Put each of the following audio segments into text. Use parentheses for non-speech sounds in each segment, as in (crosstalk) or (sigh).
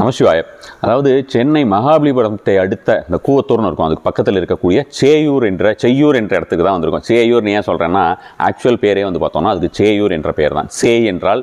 நமசிவாய அதாவது சென்னை மகாபலிபுரத்தை அடுத்த இந்த கூவத்தூர்னு இருக்கும் அதுக்கு பக்கத்தில் இருக்கக்கூடிய சேயூர் என்ற செய்யூர் என்ற இடத்துக்கு தான் வந்திருக்கும். சேயூர்னு ஏன் சொல்கிறேன்னா ஆக்சுவல் பேரே வந்து பார்த்தோம்னா அதுக்கு சேயூர் என்ற பேர் தான். சே என்றால்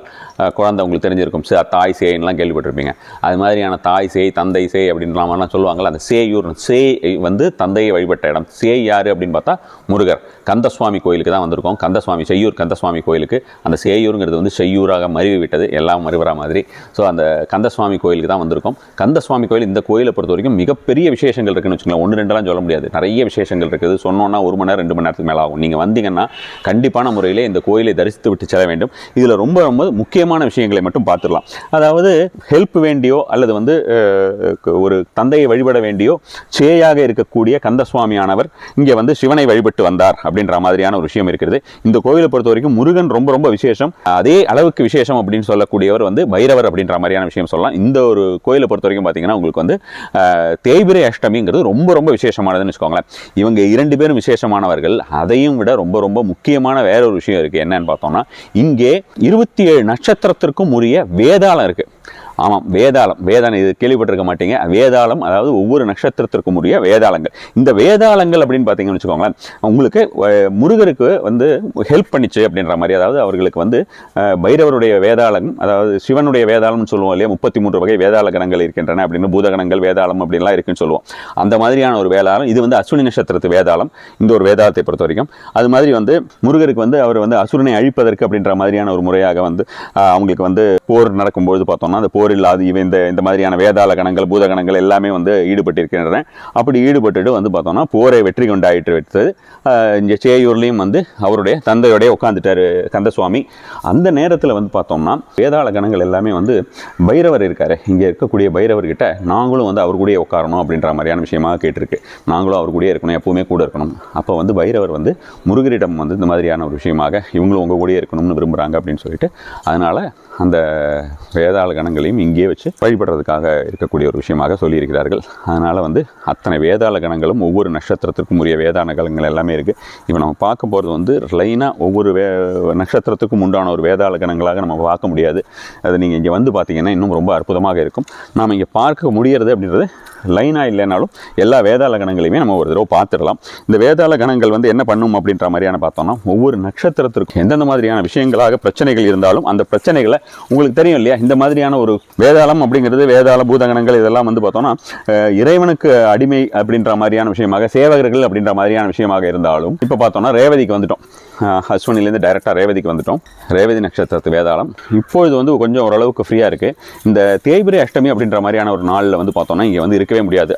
குழந்தை உங்களுக்கு தெரிஞ்சிருக்கும். சே தாய் சேன்லாம் கேள்விப்பட்டிருப்பீங்க. அது மாதிரியான தாய் சேய் தந்தை சேய் அப்படின்ற சொல்லுவாங்கள்ல அந்த சேயூர் சே வந்து தந்தையை வழிபட்ட இடம். சே யார் அப்படின்னு பார்த்தா முருகர். கந்தசுவாமி கோயிலுக்கு தான் வந்திருக்கோம். கந்தசுவாமி செய்யூர் கந்தசுவாமி கோயிலுக்கு. அந்த சேயூருங்கிறது வந்து செய்யூராக மருவி விட்டது எல்லாம் மறுவரா மாதிரி. ஸோ அந்த கந்தசுவாமி கோயிலுக்கு தான் வந்திருக்கோம். கந்தசுவாமி கோயில் இந்த கோயிலை பொறுத்த வரைக்கும் மிகப்பெரிய விசேஷங்கள் இருக்குன்னு வச்சுக்கோங்களேன். ஒன்று ரெண்டெல்லாம் சொல்ல முடியாது. நிறைய விசேஷங்கள் இருக்குது. சொன்னோன்னா ஒரு மணி நேரம் ரெண்டு மணி நேரத்துக்கு மேலே ஆகும். நீங்கள் வந்தீங்கன்னா கண்டிப்பான முறையில் இந்த கோயிலை தரிசித்து விட்டு செல்ல வேண்டும். இதில் ரொம்ப ரொம்ப முக்கியமான விஷயங்களை மட்டும் பார்த்துடலாம். அதாவது ஹெல்ப் வேண்டியோ அல்லது வந்து ஒரு தந்தையை வழிபட வேண்டியோ சேயாக இருக்கக்கூடிய கந்தசுவாமியானவர் இங்கே வந்து சிவனை வழிபட்டு வந்தார் அப்படின்ற மாதிரியான ஒரு விஷயம் இருக்கிறது. இந்த கோயிலை பொறுத்த வரைக்கும் முருகன் ரொம்ப ரொம்ப விசேஷம். அதே அளவுக்கு விசேஷம் அப்படின்னு சொல்லக்கூடியவர் வந்து பைரவர் அப்படின்ற மாதிரியான விஷயம் சொல்லலாம். இந்த ஒரு கோயிலை பொறுத்த வரைக்கும் பார்த்தீங்கன்னா உங்களுக்கு வந்து தேய்பிரை அஷ்டமிங்கிறது ரொம்ப ரொம்ப விசேஷமானதுன்னு வச்சுக்கோங்களேன். இவங்க இரண்டு பேரும் விசேஷமானவர்கள். அதையும் விட ரொம்ப ரொம்ப முக்கியமான வேற ஒரு விஷயம் இருக்குது என்னன்னு பார்த்தோம்னா இங்கே இருபத்தி ஏழு நட்சத்திரத்திற்கும் உரிய வேதாளம் இருக்குது ஆமாம் வேதாளம். வேதாளம் இது கேள்விப்பட்டிருக்க மாட்டீங்க. வேதாளம் அதாவது ஒவ்வொரு நட்சத்திரத்திற்கும் உரிய வேதாளங்கள். இந்த வேதாளங்கள் அப்படின்னு பார்த்தீங்கன்னு வச்சுக்கோங்களேன் உங்களுக்கு முருகருக்கு வந்து ஹெல்ப் பண்ணிச்சு அப்படின்ற மாதிரி அதாவது அவர்களுக்கு வந்து பைரவருடைய வேதாளம் அதாவது சிவனுடைய வேதாளம்னு சொல்லுவோம் இல்லையா முப்பத்தி மூன்று வகை வேதாள கணங்கள் இருக்கின்றன அப்படின்னு பூதகணங்கள் வேதாளம் அப்படின்லாம் இருக்குன்னு சொல்லுவோம். அந்த மாதிரியான ஒரு வேதாளம் இது வந்து அஸ்வினி நட்சத்திரத்து வேதாளம் இந்த ஒரு வேதாளத்தை பொறுத்த வரைக்கும். அது மாதிரி வந்து முருகருக்கு வந்து அவர் வந்து அசுரனை அழிப்பதற்கு அப்படின்ற மாதிரியான ஒரு முறையாக வந்து அவங்களுக்கு வந்து போர் நடக்கும்போது பார்த்தோம்னா அந்த போர் போரில் அது இவ இந்த இந்த மாதிரியான வேதாள கணங்கள் பூதகணங்கள் எல்லாமே வந்து ஈடுபட்டிருக்கின்றன. அப்படி ஈடுபட்டுட்டு வந்து பார்த்தோம்னா போரை வெற்றி கொண்டாயிட்டு வைத்தது இங்கே சேயூர்லேயும் வந்து அவருடைய தந்தையோடய உட்காந்துட்டாரு கந்தசுவாமி. அந்த நேரத்தில் வந்து பார்த்தோம்னா வேதாள கணங்கள் எல்லாமே வந்து பைரவர் இருக்கார். இங்கே இருக்கக்கூடிய பைரவர்கிட்ட நாங்களும் வந்து அவர் கூடயே உட்காரணும் அப்படின்ற மாதிரியான விஷயமாக கேட்டிருக்கு. நாங்களும் அவர் கூடயே இருக்கணும் எப்பவுமே கூட இருக்கணும். அப்போ வந்து பைரவர் வந்து முருகரிடம் வந்து இந்த மாதிரியான ஒரு விஷயமாக இவங்களும் உங்கள் கூடயே இருக்கணும்னு விரும்புகிறாங்க அப்படின்னு சொல்லிட்டு அதனால் அந்த வேதாள கணங்களையும் இங்கே வச்சு வழிபடுறதுக்காக இருக்கக்கூடிய ஒரு விஷயமாக சொல்லியிருக்கிறார்கள். அதனால் வந்து அத்தனை வேதாள கணங்களும் ஒவ்வொரு நட்சத்திரத்திற்கும் உரிய வேதாள கணங்கள் எல்லாமே இருக்குது இப்போ நம்ம பார்க்க போகிறது வந்து லைனாக ஒவ்வொரு வே நட்சத்திரத்துக்கும் உண்டான ஒரு வேதாள கணங்களாக நம்ம பார்க்க முடியாது. அது நீங்கள் இங்கே வந்து பார்த்தீங்கன்னா இன்னும் ரொம்ப அற்புதமாக இருக்கும். நாம் இங்கே பார்க்க முடியறது அப்படின்றது லைனாக இல்லைனாலும் எல்லா வேதாள கணங்களையுமே நம்ம ஒரு தடவை பார்த்துடலாம். இந்த வேதாள கணங்கள் வந்து என்ன பண்ணும் அப்படின்ற மாதிரியான பார்த்தோம்னா ஒவ்வொரு நட்சத்திரத்திற்கும் எந்தெந்த மாதிரியான விஷயங்களாக பிரச்சனைகள் இருந்தாலும் அந்த பிரச்சனைகளை உங்களுக்கு தெரியும் இல்லையா? இந்த மாதிரியான ஒரு வேதாளம் அப்படிங்கிறது வேதாள பூதகணங்கள் இதெல்லாம் வந்து பார்த்தோம்னா இறைவனுக்கு அடிமை அப்படின்ற மாதிரியான விஷயமாக சேவகர்கள் அப்படின்ற மாதிரியான விஷயமாக இருந்தாலும் இப்போ பார்த்தோம்னா ரேவதிக்கு வந்துட்டோம். அஸ்வினிலேருந்து டைரெக்டாக ரேவதிக்கு வந்துட்டோம். ரேவதி நட்சத்திரத்து வேதாளம். இப்பொழுது வந்து கொஞ்சம் ஓரளவுக்கு ஃப்ரீயாக இருக்குது இந்த தேய்பிரை அஷ்டமி அப்படின்ற மாதிரியான ஒரு நாளில் வந்து பார்த்தோம்னா இங்கே வந்து இருக்கவே முடியாது.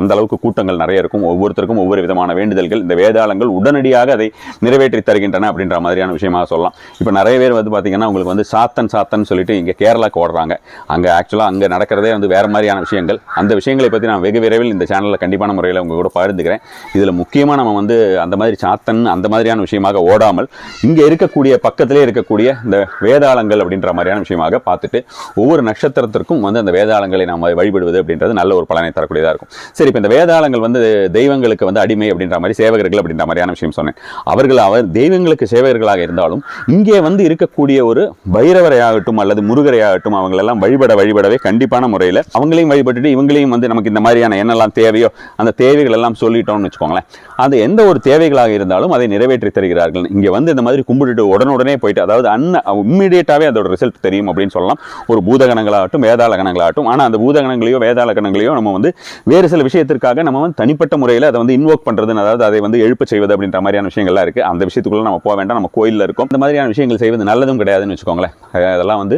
அந்த அளவுக்கு கூட்டங்கள் நிறைய இருக்கும். ஒவ்வொருத்தருக்கும் ஒவ்வொரு விதமான வேண்டுதல்கள். இந்த வேதாளங்கள் உடனடியாக அதை நிறைவேற்றி தருகின்றன அப்படின்ற மாதிரியான விஷயமாக சொல்லலாம். இப்போ நிறைய பேர் வந்து பார்த்தீங்கன்னா உங்களுக்கு வந்து சாத்தன் சாத்தன் சொல்லிட்டு இங்கே கேரளாக்கு ஓடுறாங்க. அங்கே ஆக்சுவலாக அங்கே நடக்கிறதே வந்து வேறு மாதிரியான விஷயங்கள். அந்த விஷயங்களை பற்றி நான் வெகு விரைவில் இந்த சேனலில் கண்டிப்பான முறையில் உங்கள் கூட பகிர்ந்துக்கிறேன். இதில் முக்கியமாக நம்ம வந்து அந்த மாதிரி சாத்தன் அந்த மாதிரியான விஷயமாக ஓடாமல் இங்கே இருக்கக்கூடிய பக்கத்திலே இருக்கக்கூடிய இந்த வேதாளங்கள் அப்படின்ற மாதிரியான விஷயமாக பார்த்துட்டு ஒவ்வொரு நட்சத்திரத்திற்கும் வந்து அந்த வேதாளங்களை நாம் வழிபடுவது அப்படின்றது நல்ல ஒரு பலனை தரக்கூடியதாக இருக்கும். சரி இப்போ இந்த வேதாளங்கள் வந்து தெய்வங்களுக்கு வந்து அடிமை அப்படின்ற மாதிரி சேவகர்கள் அப்படின்ற மாதிரியான விஷயம் சொன்னேன். அவர்கள் அவர் தெய்வங்களுக்கு சேவகர்களாக இருந்தாலும் இங்கே வந்து இருக்கக்கூடிய ஒரு பைரவரையாகட்டும் அல்லது முருகரையாகட்டும் அவங்களெல்லாம் வழிபட வழிபடவே கண்டிப்பான முறையில் அவங்களையும் வழிபட்டுட்டு இவங்களையும் வந்து நமக்கு இந்த மாதிரியான என்னெல்லாம் தேவையோ அந்த தேவைகள் எல்லாம் சொல்லிட்டோம்னு வச்சுக்கோங்களேன். அது எந்த ஒரு தேவைகளாக இருந்தாலும் அதை நிறைவேற்றி தருகிறார்கள். இங்கே வந்து இந்த மாதிரி கும்பிட்டுட்டு உடனுடனே போயிட்டு அதாவது அன்ன இம்மிடியேட்டாகவே அதோட ரிசல்ட் தெரியும் அப்படின்னு சொல்லலாம். ஒரு பூதகணங்களாகட்டும் வேதாள கணங்களாகட்டும் ஆனால் அந்த பூதகணங்களையோ வேதாள கணங்களையோ நம்ம வந்து வேறு சில விஷயத்திற்காக நம்ம வந்து தனிப்பட்ட முறையில் அதை வந்து இன்வோக் பண்ணுறதுன்னு அதாவது அதை வந்து எழுப்ப செய்வது அப்படின்ற மாதிரியான விஷயங்கள்லாம் இருக்குது அந்த விஷயத்துக்குள்ளே நம்ம போக வேண்டாம். நம்ம கோயிலில் இருக்கோம். இந்த மாதிரியான விஷயங்கள் செய்வது நல்லதும் கிடையாதுன்னு வச்சுக்கோங்களேன். அதெல்லாம் வந்து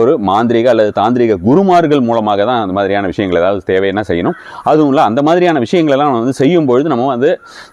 ஒரு மாந்திரிக அல்லது தாந்திரிக குருமார்கள் மூலமாக தான் அந்த மாதிரியான விஷயங்கள் ஏதாவது தேவைன்னா செய்யணும்? அதுவும் இல்லை அந்த மாதிரியான விஷயங்களெல்லாம் நம்ம வந்து செய்யும் பொழுது நம்ம வந்து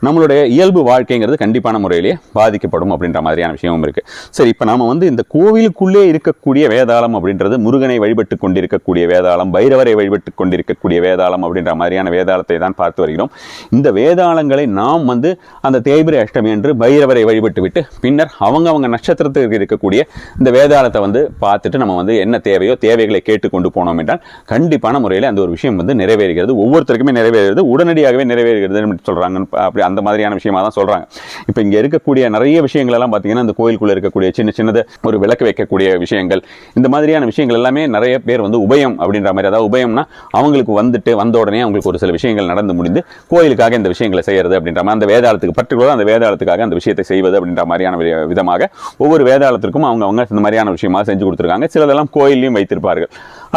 நம்மளுடைய இயல்பு வாழ்க்கைங்கிறது கண்டிப்பான முறையிலேயே பாதிக்கப்படும் அப்படின்ற மாதிரியான விஷயமும் இருக்குது சரி இப்போ நம்ம வந்து இந்த கோவிலுக்குள்ளே இருக்கக்கூடிய வேதாளம் அப்படின்றது முருகனை வழிபட்டு கொண்டிருக்கக்கூடிய வேதாளம் பைரவரை வழிபட்டு கொண்டிருக்கக்கூடிய வேதாளம் அப்படின்ற மாதிரியான வேதாளத்தை தான் பார்த்து வருகிறோம். இந்த வேதாளங்களை நாம் வந்து அந்த தேய்பிரை அஷ்டமி என்று பைரவரை வழிபட்டு விட்டு பின்னர் அவங்க அவங்க நட்சத்திரத்துக்கு இருக்கக்கூடிய இந்த வேதாளத்தை வந்து பார்த்துட்டு நம்ம வந்து என்ன தேவையோ தேவைகள் கேட்டு கொண்டு போனோம் என்றால் கண்டிப்பான முறையில் அந்த ஒரு விஷயம் வந்து நிறைவேறுகிறது. ஒவ்வொருத்தருக்குமே நிறைவேறுகிறது. உடனடியாகவே நிறைவேறுகிறது சொல்கிறாங்க அப்படி அந்த மாதிரியான விஷயமா தான் சொல்கிறாங்க இப்போ இங்கே இருக்கக்கூடிய நிறைய விஷயங்கள் எல்லாம் பார்த்தீங்கன்னா அந்த கோயிலுக்குள்ளே இருக்கக்கூடிய சின்ன சின்னது ஒரு விளக்கு வைக்கக்கூடிய விஷயங்கள் இந்த மாதிரியான விஷயங்கள் எல்லாமே நிறைய பேர் வந்து உபயம் அப்படின்ற மாதிரி அதாவது உபயம்னா அவங்களுக்கு வந்துட்டு வந்த உடனே அவங்களுக்கு ஒரு சில விஷயங்கள் நடந்து முடிந்து கோயிலுக்காக இந்த விஷயங்களை செய்யறது அப்படின்ற மாதிரி அந்த வேதாளத்துக்கு பர்டிகுலராக அந்த வேதாளத்துக்காக அந்த விஷயத்தை செய்வது அப்படின்ற மாதிரியான விதமாக ஒவ்வொரு வேதாளத்திற்கும் அவங்க அவங்க இந்த மாதிரியான விஷயமா செஞ்சு கொடுத்துருக்காங்க. சிலதெல்லாம் கோயிலையும் வைத்திருப்பார்கள்.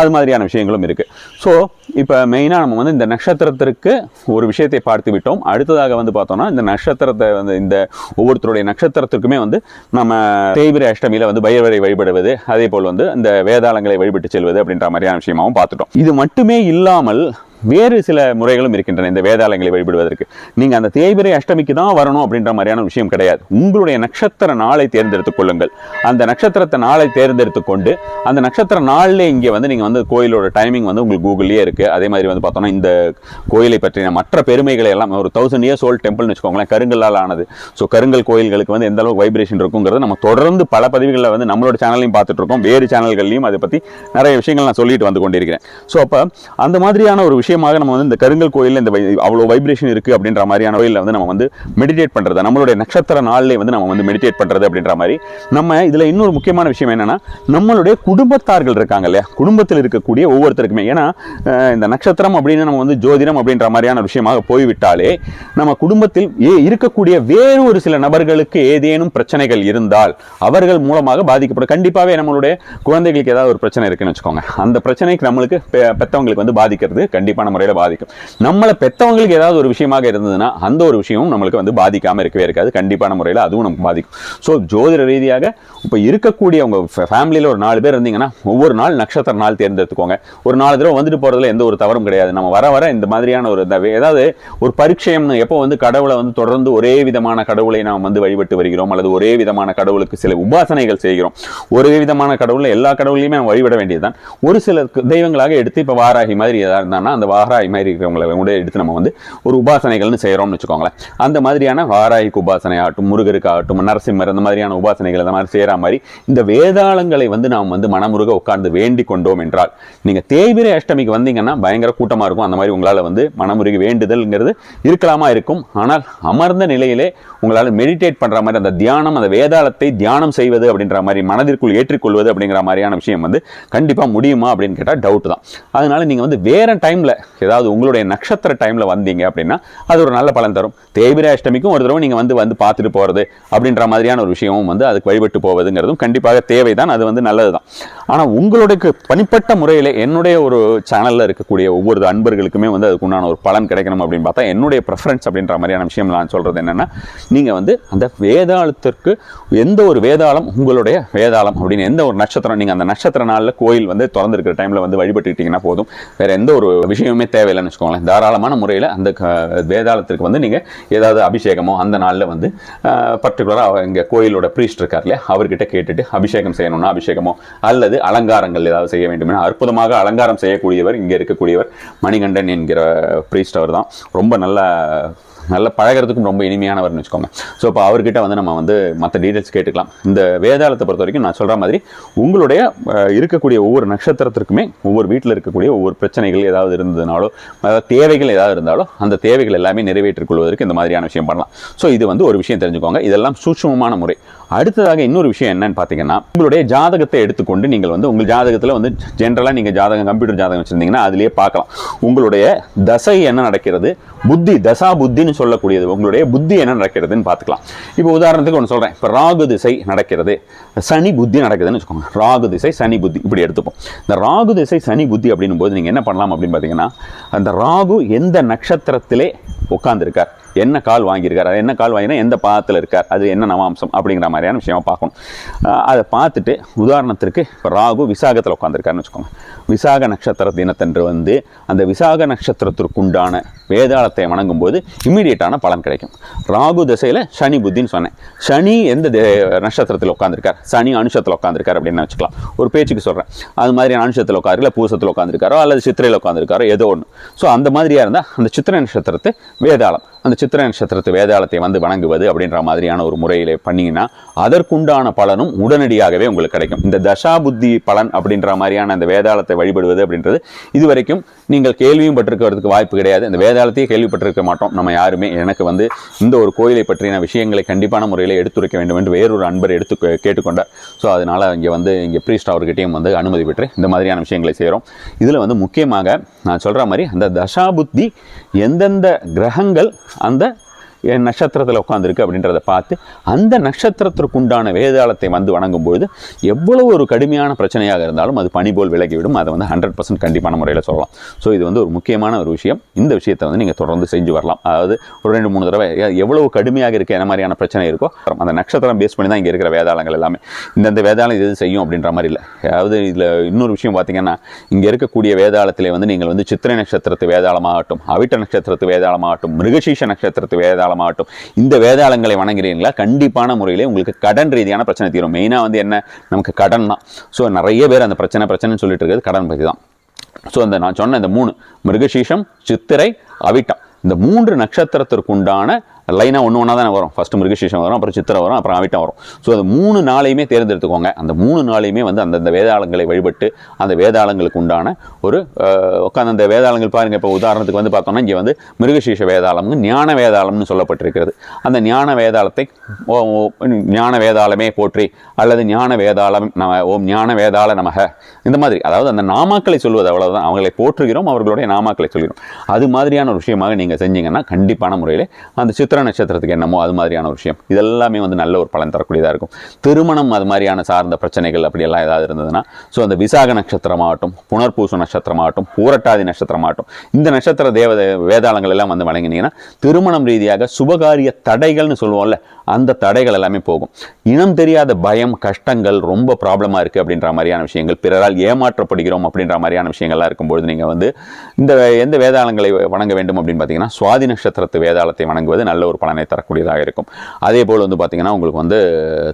அது மாதிரியான விஷயங்களும் இருக்குது ஸோ இப்போ மெயினாக நம்ம வந்து இந்த நட்சத்திரத்திற்கு ஒரு விஷயத்தை பார்த்து விட்டோம். அடுத்ததாக வந்து பார்த்தோம்னா இந்த நட்சத்திரத்தை வந்து இந்த ஒவ்வொருத்தருடைய நட்சத்திரத்திற்குமே வந்து நம்ம தேய்பிரை அஷ்டமியில் வந்து பைரவரை வழிபடுவது அதே போல் வந்து இந்த வேதாளங்களை வழிபட்டு செல்வது அப்படின்ற மாதிரியான விஷயமாவும் பார்த்துட்டோம். இது மட்டுமே இல்லாமல் வேறு சில முறைகளும் இருக்கின்றன இந்த வேதாளங்களை வழிபடுவதற்கு. நீங்கள் அந்த தேய்பிரை அஷ்டமிக்கு தான் வரணும் அப்படின்ற மாதிரியான விஷயம் கிடையாது. உங்களுடைய நட்சத்திர நாளை தேர்ந்தெடுத்துக் கொள்ளுங்கள். அந்த நட்சத்திரத்தை நாளை தேர்ந்தெடுத்து கொண்டு அந்த நட்சத்திர நாளில் இங்கே வந்து நீங்கள் வந்து கோயிலோட டைமிங் வந்து உங்களுக்கு கூகுள்லேயே இருக்குது அதே மாதிரி வந்து பார்த்தோன்னா இந்த கோயிலை பற்றின மற்ற பெருமைகளை எல்லாம் ஒரு தௌசண்ட் இயர்ஸ் ஓல்டு டெம்பிள்னு வச்சுக்கோங்களேன் கருங்கல்லால் ஆனது. ஸோ கருங்கல் கோயில்களுக்கு வந்து எந்த அளவுக்கு வைப்ரேஷன் இருக்குங்கிறது நம்ம தொடர்ந்து பல பதிவுகளில் வந்து நம்மளோட சேனலையும் பார்த்துட்டு இருக்கோம். வேறு சேனல்கள்லையும் அதை பற்றி நிறைய விஷயங்கள் நான் சொல்லிட்டு வந்து கொண்டிருக்கிறேன். ஸோ அப்போ அந்த மாதிரியான ஒரு விஷயம் முக்கியமாக நம்ம வந்து இந்த கருங்கல் கோயிலில் இந்த வை- அவ்வளோ வைப்ரேஷன் இருக்குது அப்படின்ற மாதிரியான கோயிலில் வந்து நம்ம வந்து மெடிடேட் பண்ணுறது நம்மளுடைய நட்சத்திர நாளிலே வந்து நம்ம வந்து மெடிடேட் பண்ணுறது அப்படின்ற மாதிரி. நம்ம இதில் இன்னொரு முக்கியமான விஷயம் என்னன்னா நம்மளுடைய குடும்பத்தார்கள் இருக்காங்க இல்லையா? குடும்பத்தில் இருக்கக்கூடிய ஒவ்வொருத்தருக்குமே. ஏன்னா இந்த நட்சத்திரம் அப்படின்னு நம்ம வந்து ஜோதிடம் அப்படின்ற மாதிரியான விஷயமாக போய்விட்டாலே நம்ம குடும்பத்தில் ஏ- இருக்கக்கூடிய வேறு ஒரு சில நபர்களுக்கு ஏதேனும் பிரச்சனைகள் இருந்தால் அவர்கள் மூலமாக பாதிக்கப்படும். கண்டிப்பாகவே நம்மளுடைய குழந்தைகளுக்கு ஏதாவது ஒரு பிரச்சனை இருக்குன்னு வச்சுக்கோங்க. அந்த பிரச்சனைக்கு நம்மளுக்கு பெற்றவங்களுக்கு வந்து பாதிக்கிறது கண்டிப்பாக கண்டிப்பான முறையில் பாதிக்கும். நம்மளை பெற்றவங்களுக்கு ஏதாவது ஒரு விஷயமாக இருந்ததுன்னா அந்த ஒரு விஷயமும் நம்மளுக்கு வந்து பாதிக்காமல் இருக்கவே இருக்காது. கண்டிப்பான முறையில் அதுவும் நமக்கு பாதிக்கும். ஸோ ஜோதிட ரீதியாக இப்போ இருக்கக்கூடிய உங்கள் ஃபேமிலியில் ஒரு நாலு பேர் இருந்தீங்கன்னா ஒவ்வொரு நாள் நட்சத்திர நாள் தேர்ந்தெடுத்துக்கோங்க. ஒரு நாலு தடவை வந்துட்டு போகிறதுல எந்த ஒரு தவறும் கிடையாது. நம்ம வர வர இந்த மாதிரியான ஒரு ஏதாவது ஒரு பரிச்சயம்னு எப்போ வந்து கடவுளை வந்து தொடர்ந்து ஒரே விதமான கடவுளை நாம் வந்து வழிபட்டு வருகிறோம் அல்லது ஒரே விதமான கடவுளுக்கு சில உபாசனைகள் செய்கிறோம் ஒரே விதமான கடவுளில் எல்லா கடவுளையுமே நம்ம வழிபட வேண்டியதுதான். ஒரு சில தெய்வங்களாக எடுத்து இப்போ வாராகி மாதிரி ஏதாவது இருந்தாங்கன்னா அந்த வாராகி மாதிரி இருக்கிறவங்களை கூட எடுத்து நம்ம வந்து ஒரு உபாசனைகள்னு செய்கிறோம்னு வச்சுக்கோங்களேன். அந்த மாதிரியான வாராய்க்கு உபாசனை ஆகட்டும் முருகருக்கு ஆகட்டும் நரசிம்மர் அந்த மாதிரியான உபாசனைகள் அந்த மாதிரி செய்கிற மாதிரி இந்த வேதாளங்களை வந்து நாம் வந்து மனமுருக உட்கார்ந்து வேண்டிக் கொண்டோம் என்றால் நீங்கள் தேய்பிரை அஷ்டமிக்கு வந்தீங்கன்னா பயங்கர கூட்டமாக இருக்கும். அந்த மாதிரி உங்களால் வந்து மனமுருகி வேண்டுதல்ங்கிறது இருக்கலாமா இருக்கும். ஆனால் அமர்ந்த நிலையிலே உங்களால் மெடிடேட் பண்ணுற மாதிரி அந்த தியானம் அந்த வேதாளத்தை தியானம் செய்வது அப்படின்ற மாதிரி மனதிற்குள் ஏற்றிக்கொள்வது அப்படிங்கிற மாதிரியான விஷயம் வந்து கண்டிப்பாக முடியுமா அப்படின்னு கேட்டால் டவுட் தான். அதனால நீங்கள் வந்து வேறு டைமில் ஏதாவது உங்களுடைய நட்சத்திர டைமில் வந்தீங்க அப்படின்னா அது ஒரு நல்ல பலன் தரும். தேய்பிரை அஷ்டமிக்கும் ஒரு தடவை நீங்கள் வந்து வந்து பார்த்துட்டு போகிறது அப்படின்ற மாதிரியான ஒரு விஷயமும் வந்து அதுக்கு வழிபட்டு போவதுங்கிறதும் கண்டிப்பாக தேவை தான் அது வந்து நல்லது தான் ஆனால் உங்களுடைய தனிப்பட்ட முறையில் என்னுடைய ஒரு சேனலில் இருக்கக்கூடிய ஒவ்வொரு அன்பர்களுக்குமே வந்து அதுக்கு உண்டான ஒரு பலன் கிடைக்கணும் அப்படின்னு பார்த்தா என்னுடைய ப்ரெஃபரன்ஸ் அப்படின்ற மாதிரியான விஷயம் நான் சொல்கிறது என்னென்னா நீங்கள் வந்து அந்த வேதாளத்திற்கு எந்த ஒரு வேதாளம் உங்களுடைய வேதாளம் அப்படின்னு எந்த ஒரு நட்சத்திரம் நீங்கள் அந்த நட்சத்திர நாளில் கோயில் வந்து திறந்துருக்கிற டைமில் வந்து வழிபட்டுக்கிட்டீங்கன்னா போதும். வேறு எந்த ஒரு விஷயமுமே தேவையில்லைன்னு வச்சுக்கோங்களேன். தாராளமான முறையில் அந்த க- வேதாளத்திற்கு வந்து நீங்கள் ஏதாவது அபிஷேகமோ அந்த நாளில் வந்து பர்டிகுலராக இங்கே கோயிலோட ப்ரீஸ்ட் இருக்கார் இல்லையா? அவர்கிட்ட கேட்டுட்டு அபிஷேகம் செய்யணும்னா அபிஷேகமோ அல்லது அலங்காரங்கள் ஏதாவது செய்ய வேண்டும்னா அற்புதமாக அலங்காரம் செய்யக்கூடியவர் இங்கே இருக்கக்கூடியவர் மணிகண்டன் என்கிற ப்ரீஸ்ட் அவர் தான் ரொம்ப நல்ல நல்ல பழகிறதுக்கும் ரொம்ப இனிமையானவர்னு வச்சுக்கோங்க. ஸோ இப்போ அவர்கிட்ட வந்து நம்ம வந்து மற்ற டீட்டெயில்ஸ் கேட்டுக்கலாம். இந்த வேதாளத்தை பொறுத்த வரைக்கும் நான் சொல்கிற மாதிரி உங்களுடைய இருக்கக்கூடிய ஒவ்வொரு நட்சத்திரத்திற்குமே ஒவ்வொரு வீட்டில் இருக்கக்கூடிய ஒவ்வொரு பிரச்சனைகள் ஏதாவது இருந்ததுனாலோ அதாவது தேவைகள் ஏதாவது இருந்தாலோ அந்த தேவைகள் எல்லாமே நிறைவேற்றிக் கொள்வதற்கு இந்த மாதிரியான விஷயம் பண்ணலாம். ஸோ இது வந்து ஒரு விஷயம் தெரிஞ்சுக்கோங்க. இதெல்லாம் சூட்சமமான முறை. அடுத்ததாக இன்னொரு விஷயம் என்னன்னு பார்த்தீங்கன்னா உங்களுடைய ஜாதகத்தை எடுத்துக்கொண்டு நீங்கள் வந்து உங்கள் ஜாதகத்தில் வந்து ஜென்ரலாக நீங்கள் ஜாதகம் கம்ப்யூட்டர் ஜாதகம் வச்சுருந்தீங்கன்னா அதிலே பார்க்கலாம். உங்களுடைய தசை என்ன நடக்கிறது? புத்தி தசா புத்தின்னு சொல்லக்கூடியது. உங்களுடைய புத்தி என்ன நடக்கிறதுன்னு பார்த்துக்கலாம். இப்போ உதாரணத்துக்கு ஒன்று சொல்கிறேன் இப்போ ராகு திசை நடக்கிறது. சனி புத்தி நடக்குதுன்னு வச்சுக்கோங்க. ராகு திசை சனி புத்தி. இப்படி எடுத்துப்போம். இந்த ராகு திசை சனி புத்தி அப்படின்னும் போது நீங்கள் என்ன பண்ணலாம் அப்படின்னு பார்த்தீங்கன்னா அந்த ராகு எந்த நட்சத்திரத்திலே உட்காந்துருக்கார் என்ன கால் வாங்கியிருக்கார் அது என்ன கால் வாங்கினா எந்த பாதத்தில் இருக்கார் அது என்ன நவாம்சம் அப்படிங்கிற மாதிரியான விஷயமா பார்க்கணும். அதை பார்த்துட்டு உதாரணத்திற்கு இப்போ ராகு விசாகத்தில் உட்காந்துருக்காருன்னு வச்சுக்கோங்க. விசாக நட்சத்திர தினத்தன்று வந்து அந்த விசாக நட்சத்திரத்திற்குண்டான வேதாளத்தை வணங்கும் போது இம்மீடியட்டான பலன் கிடைக்கும். ராகு திசையில் சனி புத்தின்னு சொன்னேன். சனி எந்த தே- நட்சத்திரத்தில் உட்காந்துருக்கார் சனி அனுஷத்தில் உட்காந்துருக்கார் அப்படின்னு வச்சுக்கலாம். ஒரு பேச்சுக்கு சொல்கிறேன் அது மாதிரி அனுஷத்தில் உட்காரு இல்லை பூசத்தில் உட்காந்துருக்காரோ அல்லது சித்திரையில் உட்காந்துருக்காரோ ஏதோ ஒன்று ஸோ அந்த மாதிரியாக இருந்தால் அந்த சித்திரை நட்சத்திரத்து வேதாளம். அந்த சித்திரை நட்சத்திரத்து வேதாளத்தை வந்து வணங்குவது அப்படின்ற மாதிரியான ஒரு முறையில் பண்ணீங்கன்னா அதற்குண்டான பலனும் உடனடியாகவே உங்களுக்கு கிடைக்கும். இந்த தசா புத்தி பலன் அப்படின்ற மாதிரியான அந்த வேதாளத்தை வழிபடுவது அப்படின்றது இதுவரைக்கும் நீங்கள் கேள்வியும் பட்டிருக்கிறதுக்கு வாய்ப்பு கிடையாது. இந்த வேதாளத்தையே கேள்விப்பட்டிருக்க மாட்டோம். நம்ம யாருமே எனக்கு வந்து இந்த ஒரு கோயிலை பற்றின விஷயங்களை கண்டிப்பான முறையில் எடுத்துரைக்க வேண்டும் என்று வேறொரு அன்பர் எடுத்து கேட்டுக்கொண்டார். ஸோ அதனால் இங்கே வந்து இங்கே ப்ரீஸ்ட் அவர்கிட்டையும் வந்து அனுமதி பெற்று இந்த மாதிரியான விஷயங்களை செய்கிறோம் இதில் வந்து முக்கியமாக நான் சொல்கிற மாதிரி அந்த தசாபுத்தி எந்தெந்த கிரகங்கள் அந்த நட்சத்திரத்தில் உட்காந்துருக்கு அப்படின்றத பார்த்து அந்த நட்சத்திரத்திற்குண்டான வேதாளத்தை வந்து வணங்கும்பொழுது எவ்வளவு ஒரு கடுமையான பிரச்சனையாக இருந்தாலும் அது பனி போல் விலகிவிடும். அதை வந்து ஹண்ட்ரட் பர்சன்ட் கண்டிப்பான முறையில் சொல்லலாம். ஸோ இது வந்து ஒரு முக்கியமான ஒரு விஷயம். இந்த விஷயத்தை வந்து நீங்கள் தொடர்ந்து செஞ்சு வரலாம். அதாவது ஒரு ரெண்டு மூணு தடவை எவ்வளவு கடுமையாக இருக்க என்ன மாதிரியான பிரச்சனை இருக்கோ அந்த நட்சத்திரம் பேஸ் பண்ணி தான் இங்கே இருக்கிற வேதாளங்கள் எல்லாமே. இந்தந்த வேதாளம் இது செய்யும் அப்படின்ற மாதிரி இல்லை. அதாவது இதில் இன்னொரு விஷயம் பார்த்தீங்கன்னா இங்கே இருக்கக்கூடிய வேதாளத்திலே வந்து நீங்கள் வந்து சித்திரை நட்சத்திரத்து வேதாளமாகட்டும் அவிட்ட நட்சத்திரத்து வேதாளமாகட்டும் மிருகசீஷ நட்சத்திரத்து வேதாளம் வேதாளமாகட்டும் இந்த வேதாளங்களை வணங்குறீங்களா? கண்டிப்பான முறையிலே உங்களுக்கு கடன் ரீதியான பிரச்சனை தீரும். மெயினாக வந்து என்ன? நமக்கு கடன் தான். ஸோ நிறைய பேர் அந்த பிரச்சனை பிரச்சனைன்னு சொல்லிட்டு இருக்கிறது கடன் பற்றி தான். ஸோ அந்த நான் சொன்ன இந்த மூணு மிருகசீஷம் சித்திரை அவிட்டம். இந்த மூன்று நட்சத்திரத்திற்குண்டான லைனாக ஒன்று ஒன்றா தானே வரும். ஃபஸ்ட்டு மிருகசீஷம் வரும் அப்புறம் சித்திரை வரும் அப்புறம் ஆவிட்டம் வரும். ஸோ அந்த மூணு நாளையுமே தேர்ந்தெடுத்துக்கோங்க. அந்த மூணு நாளையுமே வந்து அந்தந்த வேதாளங்களை வழிபட்டு அந்த வேதாளங்களுக்கு உண்டான ஒரு உட்காந்து அந்த வேதாளங்கள் பாருங்கள் இப்போ உதாரணத்துக்கு வந்து பார்த்தோம்னா இங்கே வந்து மிருகசீஷ வேதாளம்னு ஞான வேதாளம்னு சொல்லப்பட்டிருக்கிறது. அந்த ஞான வேதாளத்தை ஞான வேதாளமே போற்றி அல்லது ஞான வேதாளம் நம ஓம் ஞான வேதாள நமக. இந்த மாதிரி அதாவது அந்த நாமாக்களை சொல்வது அவ்வளோதான் அவங்களை போற்றுகிறோம் அவர்களுடைய நாமாக்களை சொல்கிறோம். அது மாதிரியான ஒரு விஷயமாக நீங்கள் செஞ்சீங்கன்னா கண்டிப்பான முறையில் அந்த சித்திர நட்சத்திரத்துக்கு என்னமோ அது மாதிரியான ஒரு விஷயம். இதெல்லாமே வந்து நல்ல ஒரு பலன் தரக்கூடியதாக இருக்கும். திருமணம் அது மாதிரியான சார்ந்த பிரச்சனைகள் அப்படியெல்லாம் ஏதாவது இருந்ததுன்னா ஸோ அந்த விசாக நட்சத்திரமாகட்டும் புனர்பூச நட்சத்திரமாகட்டும் பூரட்டாதி நட்சத்திரமாகட்டும் இந்த நட்சத்திர தேவ வேதாளங்கள் எல்லாம் வந்து வழங்கினீங்கன்னா திருமணம் ரீதியாக சுபகாரிய தடைகள்னு சொல்லுவோம்ல அந்த தடைகள் எல்லாமே போகும். இனம் தெரியாத பயம் கஷ்டங்கள் ரொம்ப ப்ராப்ளமாக இருக்குது அப்படின்ற மாதிரியான விஷயங்கள் பிறரால் ஏமாற்றப்படுகிறோம் அப்படின்ற மாதிரியான விஷயங்கள்லாம் இருக்கும்பொழுது நீங்கள் வந்து இந்த எந்த வேதாளங்களை வணங்க வேண்டும் அப்படின்னு பார்த்தீங்கன்னா சுவாதி நட்சத்திரத்து வேதாளத்தை வணங்குவது நல்ல நல்ல ஒரு பலனை தரக்கூடியதாக இருக்கும். அதே போல் வந்து பார்த்தீங்கன்னா உங்களுக்கு வந்து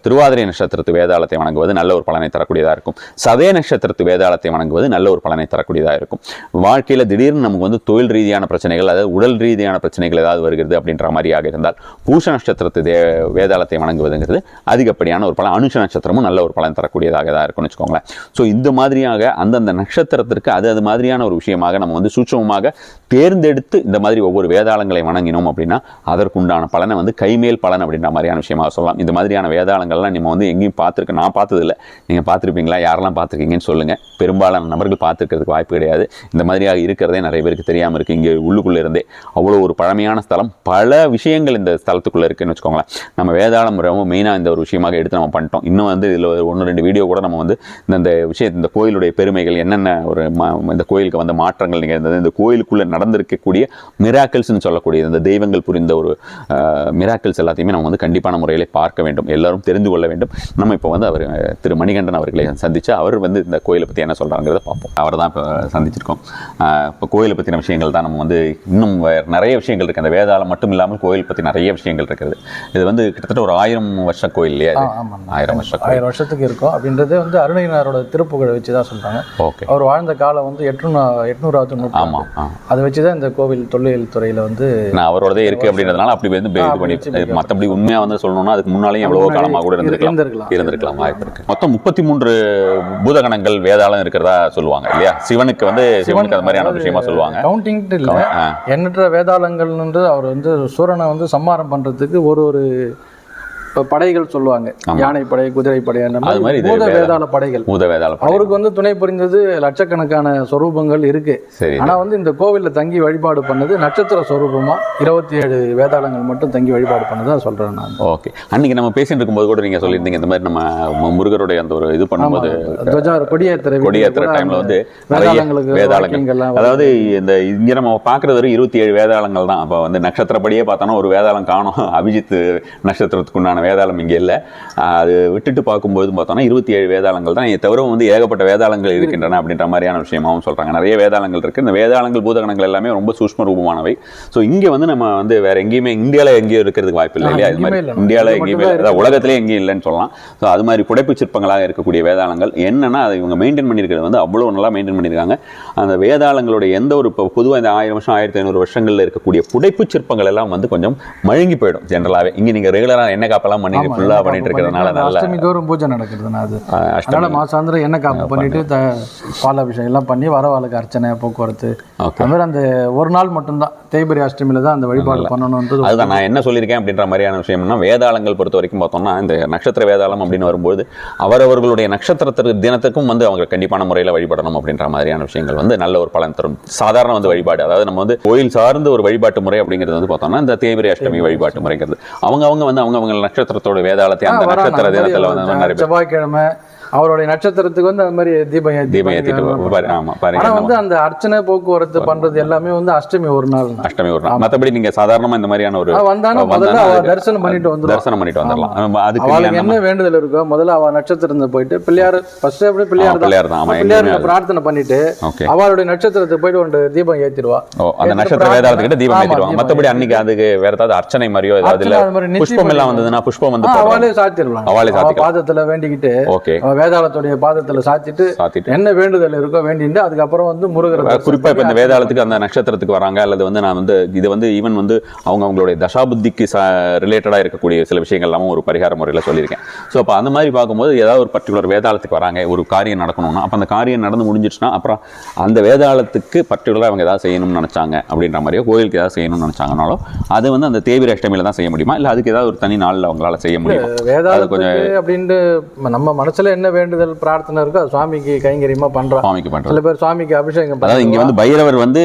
திருவாதிரை நட்சத்திரத்து வேதாளத்தை வணங்குவது நல்ல ஒரு பலனை தரக்கூடியதாக இருக்கும். சதய நட்சத்திரத்து வேதாளத்தை வணங்குவது நல்ல ஒரு பலனை தரக்கூடியதாக இருக்கும். வாழ்க்கையில் திடீர்னு நமக்கு வந்து தொழில் ரீதியான பிரச்சனைகள் அதாவது உடல் ரீதியான பிரச்சனைகள் ஏதாவது வருகிறது அப்படின்ற மாதிரியாக இருந்தால் பூஷ நட்சத்திரத்து தே வேதாளத்தை வணங்குவதுங்கிறது அதிகப்படியான ஒரு பலன் அனுஷ நட்சத்திரமும் நல்ல ஒரு பலன் தரக்கூடியதாக தான் இருக்கும்னு வச்சுக்கோங்களேன். ஸோ இந்த மாதிரியாக அந்தந்த நட்சத்திரத்திற்கு அது அது மாதிரியான ஒரு விஷயமாக நம்ம வந்து சூட்சமமாக தேர்ந்தெடுத்து இந்த மாதிரி ஒவ்வொரு வேதாளங்களை வணங்கினோம் அப்படின்னா அதற்கு உண்டான பலனை வந்து கைமேல் பலன் அப்படின்ற மாதிரியான விஷயமாக சொல்லலாம். இந்த மாதிரியான வேதாளங்கள்லாம் நம்ம வந்து எங்கேயும் பார்த்துருக்க நான் பார்த்ததில்ல. நீங்கள் பார்த்துருப்பீங்களா? யாரெல்லாம் பார்த்துருக்கீங்கன்னு சொல்லுங்கள் பெரும்பாலான நபர்கள் பார்த்துருக்கிறதுக்கு வாய்ப்பு கிடையாது. இந்த மாதிரியாக இருக்கிறதே நிறைய பேருக்கு தெரியாமல் இருக்குது இங்கே உள்ளுக்குள்ளே இருந்தே அவ்வளோ ஒரு பழமையான ஸ்தலம். பல விஷயங்கள் இந்த ஸ்தலத்துக்குள்ளே இருக்குன்னு வச்சுக்கோங்களேன். நம்ம வேதாளம் ரொம்ப மெயினாக இந்த ஒரு விஷயமாக எடுத்து நம்ம பண்ணிட்டோம். இன்னும் வந்து இதில் ஒன்று ரெண்டு வீடியோ கூட நம்ம வந்து இந்த இந்த விஷயத்தை இந்த கோயிலுடைய பெருமைகள் என்னென்ன ஒரு இந்த கோயிலுக்கு வந்த மாற்றங்கள் நிகழ்ந்தது இந்த கோயிலுக்குள்ளே நடந்திருக்கக்கூடிய மிராக்கிள்ஸ்னு சொல்லக்கூடிய இந்த தெய்வங்கள் புரிந்த ஒரு மிராக்கிள்ஸ் எல்லாத்தையுமே நம்ம வந்து கண்டிப்பான முறையில் பார்க்க வேண்டும். எல்லாரும் தெரிந்து கொள்ள வேண்டும். நம்ம இப்போ வந்து அவர் திரு மணிகண்டன் அவர்களை சந்தித்து அவர் வந்து இந்த கோயிலை பற்றி என்ன சொல்கிறாங்கிறத பார்ப்போம். அவர் தான் இப்போ சந்திச்சிருக்கோம். இப்போ கோயிலை பற்றின விஷயங்கள் தான் நம்ம வந்து இன்னும் வேற நிறைய விஷயங்கள் இருக்குது அந்த வேதாளம் மட்டும் இல்லாமல் கோயில் பற்றி நிறைய விஷயங்கள் இருக்குது இது வந்து கிட்டத்தட்ட ஒரு ஆயிரம் வருஷ கோயில் இல்லையா ஆயிரம் வருஷ கோயில். ஆயிரம் வருஷத்துக்கு இருக்கும். அப்படின்றது வந்து அருணகிரினாரோட திருப்புகழை வச்சு தான் சொல்கிறாங்க ஓகே. அவர் வாழ்ந்த காலம் வந்து எட்நூறு எட்நூறாவது ஆமாம் அதை வச்சு தான் இந்த கோவில் தொல்லியல் துறையில் வந்து நான் அவரோடதே இருக்கு அப்படின்றதுனால அப்படி வந்து இது பண்ணி மற்றபடி உண்மையா வந்து சொல்லணும்னா அதுக்கு முன்னாலேயும் எவ்வளவோ காலமாக கூட இருந்திருக்கலாம். இருந்திருக்கலாம். வாய்ப்பு இருக்கு. மொத்தம் முப்பத்தி மூன்று பூதகணங்கள் வேதாளம் இருக்கிறதா சொல்லுவாங்க இல்லையா? சிவனுக்கு வந்து சிவனுக்கு அது மாதிரியான விஷயமா சொல்லுவாங்க. கவுண்டிங் இல்லை. எண்ணற்ற வேதாளங்கள் வந்து அவர் வந்து சூரனை வந்து சம்மாரம் பண்ணுறதுக்கு ஒரு ஒரு படைகள் சொல்லுவாங்க. யானை படை குதிரை படை அது மாதிரி பூத வேதா- வேதாள படைகள். பூத வேதாள. அவருக்கு வந்து துணை புரிந்தது லட்சக்கணக்கான சொரூபங்கள் இருக்கு. சரி. ஆனா வந்து இந்த கோவில்ல தங்கி வழிபாடு பண்ணது நட்சத்திர சொரூபமா இருபத்தி ஏழு வேதாளங்கள் மட்டும் தங்கி வழிபாடு பண்ணதா சொல்றேன் நான். ஓகே. அன்னைக்கு நம்ம பேசிட்டு இருக்கும்போது கூட நீங்க சொல்லியிருந்தீங்க இந்த மாதிரி நம்ம முருகருடைய அந்த ஒரு இது பண்ணும்போது கொடியேற்ற கொடியேற்றுற டைம்ல வந்து வேதாளங்களுக்கு வேதாளங்கள். அதாவது இந்த இங்க நம்ம பார்க்கறது வரை இருபத்தி ஏழு வேதாளங்கள் தான். அப்போ வந்து நட்சத்திரப்படியே பார்த்தோன்னா ஒரு வேதாளம் காணும். அபிஜித் நட்சத்திரத்துக்கு உண்டான வேதாளம் இங்கே இல்லை. அது விட்டுட்டு பார்க்கும்போது பார்த்தோன்னா இருபத்தி ஏழு வேதாளங்கள் தான். இதை தவிர வந்து ஏகப்பட்ட வேதாளங்கள் இருக்கின்றன அப்படின்ற மாதிரியான விஷயமாவும் சொல்றாங்க. நிறைய வேதாளங்கள் இருக்கு. இந்த வேதாளங்கள் பூதகணங்கள் எல்லாமே ரொம்ப சூஷ்ம ரூபமானவை. ஸோ இங்க வந்து நம்ம வந்து வேற எங்கேயுமே இந்தியாவில் எங்கேயும் இருக்கிறதுக்கு வாய்ப்பு இல்லை இல்லையா? இது மாதிரி. இந்தியாவில் எங்கேயுமே அதாவது உலகத்திலே எங்கேயும் இல்லைன்னு சொல்லலாம். ஸோ அது மாதிரி புடைப்பு சிற்பங்களாக இருக்கக்கூடிய வேதாளங்கள் என்னன்னா அதை இவங்க மெயின்டைன் பண்ணியிருக்கிறது வந்து அவ்வளோ நல்லா மெயின்டைன் பண்ணியிருக்காங்க. அந்த வேதாளங்களுடைய எந்த ஒரு இப்போ பொதுவாக இந்த ஆயிரம் வருஷம் ஆயிரத்தி ஐநூறு வருஷங்களில் இருக்கக்கூடிய புடைப்பு சிற்பங்கள் எல்லாம் வந்து கொஞ்சம் மழுங்கி போயிடும் ஜென்ரலாகவே இங்கே நீங்கள் ரெகுலராக எண்ணெய் காப்பெல்லாம் பண்ணிட்டு ஆமா, ஃபுல்லாக பண்ணிட்டு இருக்கிறதுனால பண்ணிட்டு நல்ல அஷ்டமி தோறும் பூஜை நடக்குதுண்ணா அது. அதனால மாசாந்திரம் எண்ணெய் காப்பு பண்ணிட்டு த பாலாபிஷேகம் எல்லாம் பண்ணி வரவாளுக்கு அர்ச்சனை போக்குவரத்து. அது மாதிரி அந்த ஒரு நாள் மட்டும்தான். தேய்பிரி அஷ்டமியில தான் அந்த வழிபாடு பண்ணணுன்றது அதுதான் நான் என்ன சொல்லியிருக்கேன் அப்படின்ற மாதிரியான விஷயம்னா வேதாளங்கள் பொறுத்த வரைக்கும் பார்த்தோம்னா இந்த நட்சத்திர வேதாளம் அப்படின்னு வரும்போது அவரவர்களுடைய நட்சத்திரத்திற்கு தினத்துக்கும் வந்து அவங்க கண்டிப்பான முறையில் வழிபடணும் அப்படின்ற மாதிரியான விஷயங்கள் வந்து நல்ல ஒரு பலன் தரும். சாதாரண வந்து வழிபாடு அதாவது நம்ம வந்து கோயில் சார்ந்த ஒரு வழிபாட்டு முறை அப்படிங்கிறது வந்து பார்த்தோம்னா இந்த தேய்பிரை அஷ்டமி வழிபாட்டு முறைங்கிறது. அவங்க அவங்க வந்து அவங்க அவங்க நட்சத்திரத்தோட வேதாளத்தை அந்த. நட்சத்திர தினத்தில் வந்து செவ்வாய்க்கிழமை அவருடைய நட்சத்திரத்துக்கு வந்து அந்த மாதிரி தீபம் தீபம் ஏற்றிட்டு ஆமாம் ஆனா பாருங்க. வந்து அந்த அர்ச்சனை போக்குவரத்து பண்றது எல்லாமே வந்து அஷ்டமி ஒரு நாள். அஷ்டமி ஒரு நாள். மற்றபடி நீங்க சாதாரணமா இந்த மாதிரியான ஒரு வந்தானா முதல்ல தரிசனம் பண்ணிட்டு வந்துருவா. தரிசனம் பண்ணிட்டு வந்துடலாம் அதுக்கு என்ன வேண்டுதல் இருக்கோ முதல்ல அவ நட்சத்திரத்தை போயிட்டு பிள்ளையார் ஃபர்ஸ்ட் நம்ம- பிள்ளையார் தான். பிள்ளையார் தான். எங்கேயுமே பிரார்த்தனை பண்ணிட்டு அவளுடைய நட்சத்திரத்துக்கு போயிட்டு ஒன்று தீபம் ஏத்திடுவா. ஓ அந்த நட்சத்திர வேதாளத்துக்கிட்ட தீபம் ஏற்றிடுவாங்க மற்றபடி அன்னைக்கு அதுக்கு வேற ஏதாவது அர்ச்சனை மாதிரியோ ஏதாவது இல்ல? அது புஷ்பம் எல்லாம். வந்ததுன்னா புஷ்பம் வந்து. அவளே சாத்திடலாம் அவளே அவ சாத்திக்கலாம். பாதத்துல வேண்டிக்கிட்டு ஓகே. வேதாளத்துடைய பாதத்துல சாத்திட்டு சாத்திட்டு. என்ன வேண்டுதல் இருக்கோ வேண்டிட்டு அதுக்கப்புறம் வந்து முருகர் குறிப்பா இப்ப இந்த வேதாளத்துக்கு அந்த நட்சத்திரத்துக்கு வராங்க அல்லது வந்து நான் வந்து இது வந்து ஈவன் வந்து அவங்க அவங்களுடைய தசாபுத்திக்கு ரிலேட்டடா இருக்கக்கூடிய சில விஷயங்கள் எல்லாமும் ஒரு பரிகார முறையில சொல்லியிருக்கேன். ஸோ அப்போ அந்த மாதிரி பார்க்கும்போது ஏதாவது ஒரு பர்டிகுலர் வேதாளத்துக்கு வராங்க ஒரு காரியம் நடக்கணும்னா அப்போ அந்த காரியம் நடந்து முடிஞ்சிடுச்சுன்னா அப்புறம் அந்த வேதாளத்துக்கு பர்டிகுலராக அவங்க ஏதாவது செய்யணும்னு நினைச்சாங்க அப்படின்ற மாதிரியோ கோயிலுக்கு ஏதாவது செய்யணும்னு நினைச்சாங்கனாலும் அது வந்து அந்த தேவிர அஷ்டமியில தான் செய்ய முடியுமா? இல்லை அதுக்கு ஏதாவது ஒரு தனி நாள்ல அவங்களால செய்ய முடியுமா? வேதாளத்துக்கு அப்படின்ட்டு நம்ம மனசுல என்ன வேண்டுதல் பிரார்த்தனை இருக்கோ அது சுவாமிக்கு கைங்கரியமா பண்றா சுவாமிக்கு பண்றது சில பேர் சுவாமிக்கு அபிஷேகம் அதாவது இங்க. வந்து பைரவர் வந்து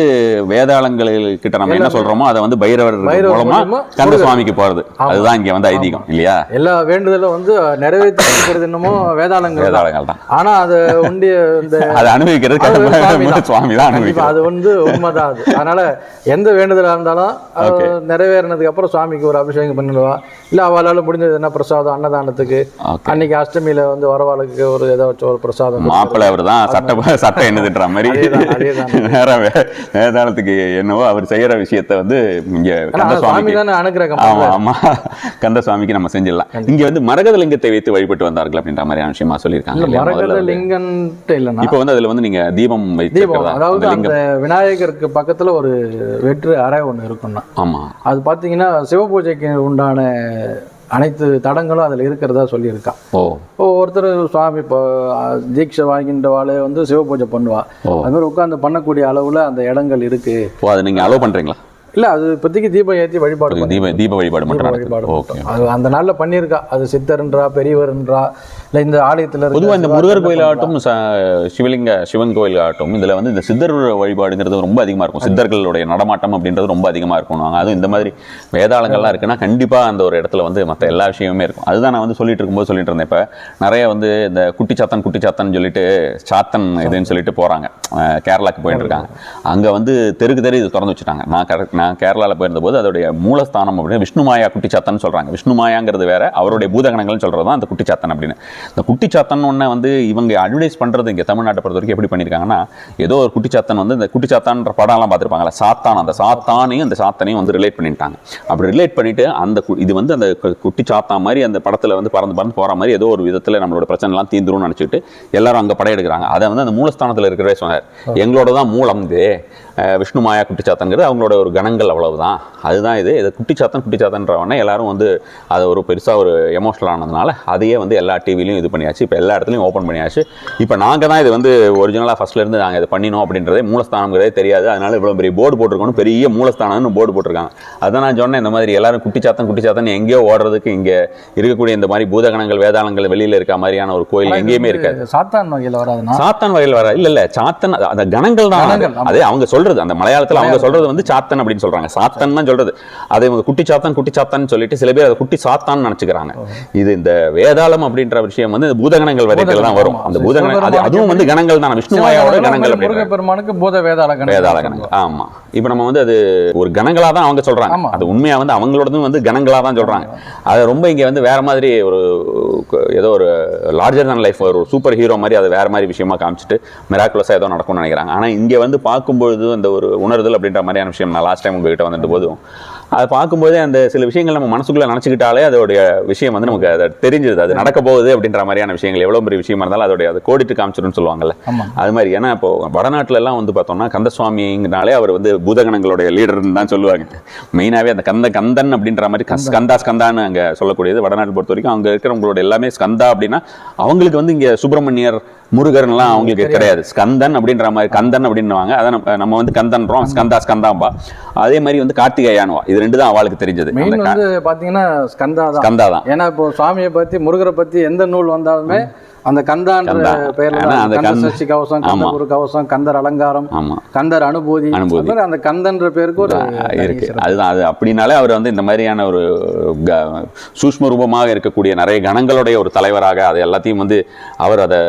வேதாளங்கள் கிட்ட நம்ம என்ன சொல்றோமோ அதை வந்து பைரவர் மூலமா கந்த. சுவாமிக்கு போறது ஆமா. அதுதான் இங்க வந்து ஐதீகம் இல்லையா எல்லா வேண்டுதலும் வந்து நிறைவேற்றி இருக்கிறது என்னமோ வேதாளங்கள் தான். வேதாளங்கள் தான் ஆனா அது உண்டிய இந்த (laughs) அதை அனுபவிக்கிறது சுவாமி தான். தான் அனுபவிக்கிறது அது வந்து உண்மைதான் அது அதனால எந்த வேண்டுதலா இருந்தாலும். நிறைவேறினதுக்கு அப்புறம் சுவாமிக்கு ஒரு அபிஷேகம் பண்ணிடுவா இல்ல அவளால முடிஞ்சது என்ன பிரசாதம் அன்னதானத்துக்கு அன்னைக்கு அஷ்டமியில வந்து வரவாளுக்கு ஒரு ஏதாச்சும் ஒரு பிரசாதம் மாப்பிள்ளை அவர் தான் சட்டை (laughs) சட்டை என்னதுன்ற மாதிரி. வேற வேதாளத்துக்கு என்னவோ அவர் செய்யற விஷயத்த வந்து இங்க ஆனா கந்த அது சுவாமி சுவாமிக்கு தானே அனுக்கிரகம் ஆமா. ஆமா. கந்த சுவாமிக்கு நம்ம செஞ்சிடலாம். இங்க வந்து மரகத லிங்கத்தை வைத்து வழிபட்டு வந்தார்கள் அப்படின்ற மாதிரியான விஷயமா சொல்லியிருக்காங்க மரகத இல்லைன்னா இப்போ வந்து அதுல வந்து நீங்க தீபம் வைத்திருக்கிறதா? அதாவது அந்த லிங்கம். விநாயகருக்கு பக்கத்துல ஒரு வெற்று அறை ஒண்ணு இருக்கும்னா. ஆமா. அது பார்த்தீங்கன்னா சிவபூஜைக்கு உண்டான அனைத்து தடங்களும் அதில் இருக்கிறதா சொல்லியிருக்கான். ஓ. இப்போ ஒருத்தர் சுவாமி இப்போ தீட்சை வாங்கின்றவாளே வந்து சிவபூஜை பண்ணுவா. ஓ. அது மாதிரி உட்காந்து பண்ணக்கூடிய அளவில் அந்த இடங்கள் இருக்கு. ஓ அதை நீங்க அலோவ் பண்றீங்களா? இல்லை அது இப்போதைக்கு தீபம் ஏற்றி வழிபாடு தீப தீப வழிபாடு மட்டும் வழிபாடு அது அந்த நாளில் பண்ணியிருக்கா. அது சித்தர்ன்றா பெரியவர்ன்றா இல்லை இந்த ஆலயத்தில் பொதுவா இந்த முருகர் கோயிலாகட்டும் ச- சிவலிங்க சிவன் கோயிலாகட்டும் இதுல வந்து இந்த சித்தர் வழிபாடுங்கிறது ரொம்ப அதிகமா இருக்கும். சித்தர்களுடைய நடமாட்டம் அப்படின்றது ரொம்ப அதிகமா இருக்கும். நாங்க அதுவும் இந்த மாதிரி வேதாளங்கள்லாம் இருக்குன்னா கண்டிப்பா அந்த ஒரு இடத்துல வந்து மத்த எல்லா விஷயமுமே இருக்கும். அதுதான் நான் வந்து சொல்லிட்டு இருக்கும்போது சொல்லிட்டு இருந்தேன். இப்ப நிறைய வந்து இந்த குட்டி சாத்தன் குட்டி சாத்தன் சொல்லிட்டு சாத்தன் இதுன்னு சொல்லிட்டு போறாங்க. அஹ் கேரளாக்கு போயிட்டு இருக்காங்க. அங்க வந்து தெருக்கு தெரு இது திறந்து வச்சுட்டாங்க. நான் கரெக்ட் நான் கேரளால போயிருந்தபோது அதோடைய மூலஸ்தானம் அப்படின்னு விஷ்ணுமாயா குட்டிச்சாத்தன் சொல்றாங்க. விஷ்ணுமாயாங்கிறது வேற அவருடைய பூதகணங்கள்னு சொல்றது தான் அந்த குட்டிச்சாத்தன் அப்படின்னு. இந்த குட்டிச்சாத்தன் ஒன்று வந்து இவங்க அட்வர்டைஸ் பண்றது இங்க தமிழ்நாட்டை பொறுத்த வரைக்கும் எப்படி பண்ணியிருக்காங்கன்னா ஏதோ ஒரு குட்டிச்சாத்தன் வந்து இந்த குட்டிச்சாத்தான்ற படம்லாம் பார்த்துருப்பாங்களா சாத்தான் அந்த சாத்தானையும் அந்த சாத்தனையும் வந்து ரிலேட் பண்ணிட்டாங்க. அப்படி ரிலேட் பண்ணிட்டு அந்த இது வந்து அந்த கு- குட்டி சாத்தான் மாதிரி அந்த படத்துல வந்து பறந்து பறந்து போற மாதிரி ஏதோ ஒரு விதத்துல நம்மளோட பிரச்சனை எல்லாம் தீந்துரும்னு நினைச்சிட்டு எல்லாரும் அங்க படையெடுக்கிறாங்க. அதை வந்து அந்த மூலஸ்தானத்துல இருக்கிறவே சொன்னார். எங்களோட தான் மூலம் இது. விஷ்ணு மாயா குட்டிச்சாத்தங்கிறது அவங்களோட ஒரு கணங்கள் அவ்வளவுதான். அதுதான் இது. இது குட்டிச்சாத்தன் குட்டிச்சாத்தன்றவொடனே எல்லாரும் வந்து அதை ஒரு பெருசா ஒரு எமோஷனல் ஆனதுனால அதையே வந்து எல்லா டிவிலையும் இது பண்ணியாச்சு. இப்போ எல்லா இடத்துலையும் ஓப்பன் பண்ணியாச்சு. இப்போ நாங்கள் தான் இது வந்து ஒரிஜினலாக ஃபஸ்ட்லேருந்து நாங்கள் இதை பண்ணினோம் அப்படின்றதே மூலஸ்தானங்கிறதே தெரியாது. அதனால இவ்வளோ பெரிய போர்டு போட்டிருக்கணும் பெரிய மூலஸ்தானம்னு போர்டு போட்டிருக்காங்க. அதான் நான் சொன்னேன் இந்த மாதிரி எல்லாரும் குட்டிச்சாத்தம் குட்டிச்சாத்தம் எங்கேயோ ஓடுறதுக்கு இங்கே இருக்கக்கூடிய இந்த மாதிரி பூதகணங்கள் வேதாளங்கள் வெளியில் இருக்க மாதிரியான ஒரு கோயில் எங்கேயுமே இருக்காது. சாத்தான் வகையில் வராதுன்னா? சாத்தன் வகையில் வர இல்ல இல்ல சாத்தன் அந்த கணங்கள் தான். அதே. அவங்க சொல்றது. அந்த மலையாளத்துல அவங்க சொல்றது வந்து சாத்தன் அப்படின்னு சொல்றாங்க. சாத்தன் தான் சொல்றது. அதை இவங்க குட்டி சாத்தன் குட்டி சாத்தன் சொல்லிட்டு சில பேர் அதை குட்டி சாத்தான்னு நினைச்சுக்கிறாங்க. இது இந்த வேதாளம் அப்படின்ற விஷயம் வந்து பூதகணங்கள் வரைக்கும் தான் வரும். அந்த பூதகணங்கள். அது அதுவும் வந்து கணங்கள் தான். விஷ்ணுவாயோட கணங்கள் முருகப்பெருமானுக்கு பூத வேதாள வேதாள கணங்கள் ஆமா. இப்போ நம்ம வந்து அது ஒரு கணங்களா தான் அவங்க சொல்றாங்க. அது உண்மையா வந்து அவங்களோடதும் வந்து கணங்களா தான் சொல்றாங்க. அது ரொம்ப இங்க வந்து வேற மாதிரி ஒரு ஏதோ ஒரு லார்ஜர் than லைஃப் ஒரு சூப்பர் ஹீரோ மாதிரி அது வேற மாதிரி விஷயமா காமிச்சிட்டு மிராக்குலஸாக ஏதோ நடக்கும்னு நினைக்கிறாங்க. ஆனா இங்க வந்து பார்க்கும்பொழுது அந்த ஒரு உணர்தல் அப்படின்ற மாதிரியான விஷயம் நான் லாஸ்ட் டைம் உங்ககிட்ட வந்துட்டு போதும். அதை பார்க்கும்போதே அந்த சில விஷயங்கள் நம்ம மனசுக்குள்ள நினச்சிக்கிட்டாலே அதோடைய விஷயம் வந்து நமக்கு அது தெரிஞ்சிருது. அது நடக்க போகுது அப்படின்ற மாதிரியான விஷயங்கள் எவ்வளோ பெரிய விஷயமா இருந்தாலும் அதோடைய அதை கோடிட்டு காமிச்சிருன்னு சொல்லுவாங்கல்ல. அது மாதிரி ஏன்னா இப்போ வடநாட்டுல எல்லாம் வந்து பார்த்தோம்னா கந்தசுவாமிங்கனாலே அவர் வந்து பூதகணங்களுடைய லீடர்னு தான் சொல்லுவாங்க. மெயினாவே அந்த கந்த கந்தன் அப்படின்ற மாதிரி ஸ்கந்தா ஸ்கந்தான்னு அங்க சொல்லக்கூடியது வடநாட்டு பொறுத்த வரைக்கும் அங்க இருக்கிறவங்களோட எல்லாமே ஸ்கந்தா அப்படின்னா அவங்களுக்கு வந்து இங்க சுப்பிரமணியர் முருகர்லாம் அவங்களுக்கு கிடையாது. ஸ்கந்தன் அப்படின்ற மாதிரி கந்தன் அப்படின்னுவாங்க. அதை நம்ம நம்ம வந்து கந்தன்றோம். ஸ்கந்தா ஸ்கந்தாம்பா. அதே மாதிரி வந்து கார்த்திகேயானுவா. இது ரெண்டு தான் அவளுக்கு தெரிஞ்சது. வந்து பாத்தீங்கன்னா ஸ்கந்தா தான். ஸ்கந்தா தான். ஏன்னா இப்போ சுவாமியை பத்தி முருகரை பத்தி எந்த நூல் வந்தாலுமே அந்த கந்தான்ற தான் அந்த கந்த கந்த- சஷ்டி கவசம் ஆமா. கந்த குரு கவசம் கந்தர் அலங்காரம் கந்தர் அனுபூதி. அனுபூதி. அந்த கந்தன்ற பேருக்கு ஒரு இருக்கு. அதுதான் அது அப்படின்னாலே அவர் வந்து இந்த மாதிரியான ஒரு சூஷ்ம ரூபமாக இருக்கக்கூடிய நிறைய கணங்களுடைய ஒரு தலைவராக அது எல்லாத்தையும் வந்து அவர் அதை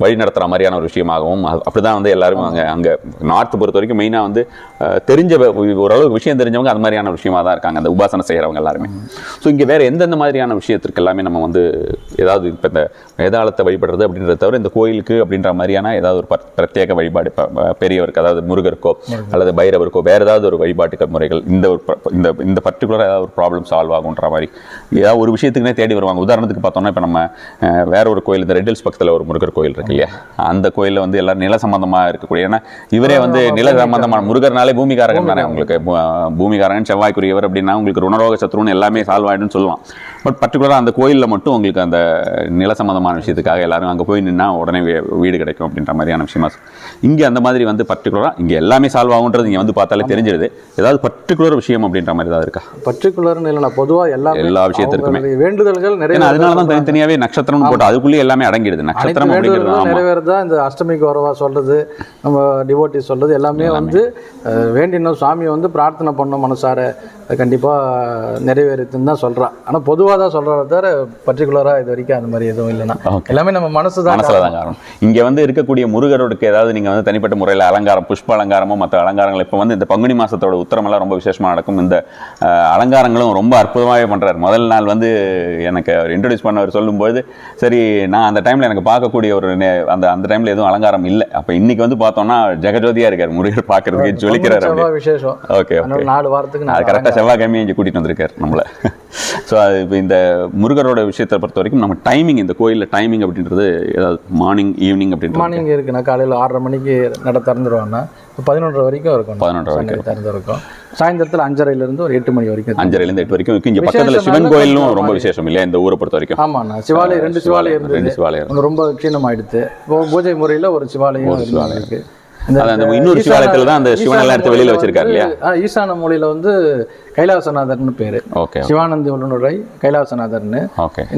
வழி நடத்துற மாதிரியான ஒரு விஷயமாகவும் அப்படிதான் வந்து எல்லாரும் அங்க அங்க நார்த் பொறுத்த வரைக்கும் மெயினா வந்து தெரிஞ்ச வ- ஓரளவு விஷயம் தெரிஞ்சவங்க அது மாதிரியான விஷயமா தான் இருக்காங்க. அந்த உபாசனை செய்யறவங்க எல்லாருமே. ஸோ இங்க வேற எந்தெந்த மாதிரியான விஷயத்திற்கு எல்லாமே நம்ம வந்து ஏதாவது இப்போ இந்த வேதாளத்தை வழிபடுறது அப்படின்றத தவிர இந்த கோயிலுக்கு அப்படின்ற மாதிரியான ஏதாவது ஒரு பர்- பிரத்யேக வழிபாடு பெரியவருக்கு அதாவது முருகருக்கோ அல்லது பைரவருக்கோ வேற ஏதாவது ஒரு வழிபாட்டு முறைகள் இந்த ஒரு இந்த இந்த பர்டிகுலர் ஏதாவது ஒரு ப்ராப்ளம் சால்வ் ஆகுன்ற மாதிரி. ஏதாவது ஒரு விஷயத்துக்குனே தேடி வருவாங்க. உதாரணத்துக்கு பார்த்தோம்னா இப்போ நம்ம வேற ஒரு கோயில் இந்த ரெட் ஹில்ஸ் பக்கத்தில் ஒரு முருகர் கோயில் இருக்கு இல்லையா? அந்த கோயிலில் வந்து எல்லாரும் நில சம்பந்தமா இருக்கக்கூடிய ஏன்னா இவரே வந்து நில சம்பந்தமான முருகர்னாலே பூமிகாரகன் தானே உங்களுக்கு பூமிகாரகன் செவ்வாய்க்குரியவர் அப்படின்னா உங்களுக்கு ருணரோக சத்ருன்னு எல்லாமே சால்வ் ஆயிடும்னு சொல்லலாம். பட் பர்டிகுலராக அந்த கோயிலில் மட்டும் உங்களுக்கு அந்த நில சம்பந்தமான விஷயத்துக்காக எல்லாரும் அங்கே போய் நின்னா உடனே வீடு கிடைக்கும் அப்படின்ற மாதிரியான விஷயமா இங்கே அந்த மாதிரி வந்து பர்டிகுலராக இங்கே எல்லாமே சால்வ் ஆகுன்றது இங்கே வந்து பார்த்தாலே தெரிஞ்சிருது. ஏதாவது பர்டிகுலர் விஷயம் அப்படின்ற மாதிரி ஏதாவது இருக்கா? பர்டிகுலர்னு இல்லைனா பொதுவா எல்லாமே எல்லா விஷயத்திற்குமே. வேண்டுதல்கள் நிறைய அதனால தான் தனித்தனியாவே நட்சத்திரம்னு போட்டு அதுக்குள்ளேயே எல்லாமே அடங்கிடுது. நட்சத்திரம் அப்படிங்கிறது நிறைவேறதா இந்த அஷ்டமிக்கு வரவா சொல்றது நம்ம டிவோட்டி சொல்றது எல்லாமே வந்து வேண்டினோம் சாமியை வந்து பிரார்த்தனை பண்ணோம் மனசார அது கண்டிப்பா நிறைவேறுதுன்னு தான் சொல்றான் ஆனா பொதுவா தான் சொல்றத தவிர பர்டிகுலரா இது வரைக்கும் அந்த மாதிரி எதுவும் இல்லைன்னா. எல்லாமே நம்ம மனசு தான் மனசுல தான் காரணம் இங்க வந்து இருக்கக்கூடிய முருகரோடுக்கு ஏதாவது நீங்க வந்து தனிப்பட்ட முறையில் அலங்காரம் புஷ்ப அலங்காரமோ மற்ற அலங்காரங்கள் இப்போ வந்து இந்த பங்குனி மாசத்தோட உத்தரமெல்லாம் ரொம்ப விசேஷமா நடக்கும். இந்த அலங்காரங்களும் ரொம்ப அற்புதமாகவே பண்றாரு. முதல் நாள் வந்து எனக்கு அவர் இன்ட்ரடியூஸ் பண்ணவர் சொல்லும்போது சரி நான் அந்த டைம்ல எனக்கு பார்க்கக்கூடிய ஒரு அந்த அந்த டைம்ல எதுவும் அலங்காரம் இல்லை. அப்ப இன்னைக்கு வந்து பார்த்தோம்னா ஜெகஜோதியா இருக்காரு முருகர் பார்க்கறதுக்கு ஜொலிக்கிறார் விசேஷம். ஓகே நாலு வாரத்துக்கு கரெக்டாக செவ்வாய்க்கிழமையும் இங்கே கூட்டிகிட்டு வந்திருக்காரு நம்மளை. ஸோ அது இப்போ இந்த முருகரோட விஷயத்தை பொறுத்த வரைக்கும் நம்ம டைமிங் இந்த கோயிலில் டைமிங் அப்படின்றது ஏதாவது மார்னிங் ஈவினிங் அப்படின்றது மார்னிங் இருக்குண்ணா காலையில் ஆறரை மணிக்கு நட திறந்துருவாங்கன்னா பதினொன்றரை வரைக்கும் இருக்கும். பதினொன்றரை வரைக்கும். திறந்து இருக்கும். சாயந்தரத்தில் அஞ்சரைல இருந்து ஒரு எட்டு மணி வரைக்கும் அஞ்சரைலேருந்து எட்டு வரைக்கும் இங்கே பக்கத்தில் சிவன் கோயிலும் ரொம்ப. விசேஷம் இல்லையா? இந்த ஊரை பொறுத்த வரைக்கும். ஆமாண்ணா சிவாலயம் ரெண்டு சிவாலயம் ரெண்டு சிவாலயம். ரொம்ப க்ஷீணமாயிடுது இப்போ பூஜை முறையில் ஒரு சிவாலயம் ஒரு சிவாலயம். இருக்கு. அது அந்த இன்னொரு சிவாலயத்துல தான் அந்த சிவன் எல்லாம் எடுத்து வெளியில வச்சிருக்காரு இல்லையா? ஈசான மூலையில் வந்து கைலாசநாதர்னு பேரு. சிவானந்தி உள்ளுரை கைலாசநாதர்னு.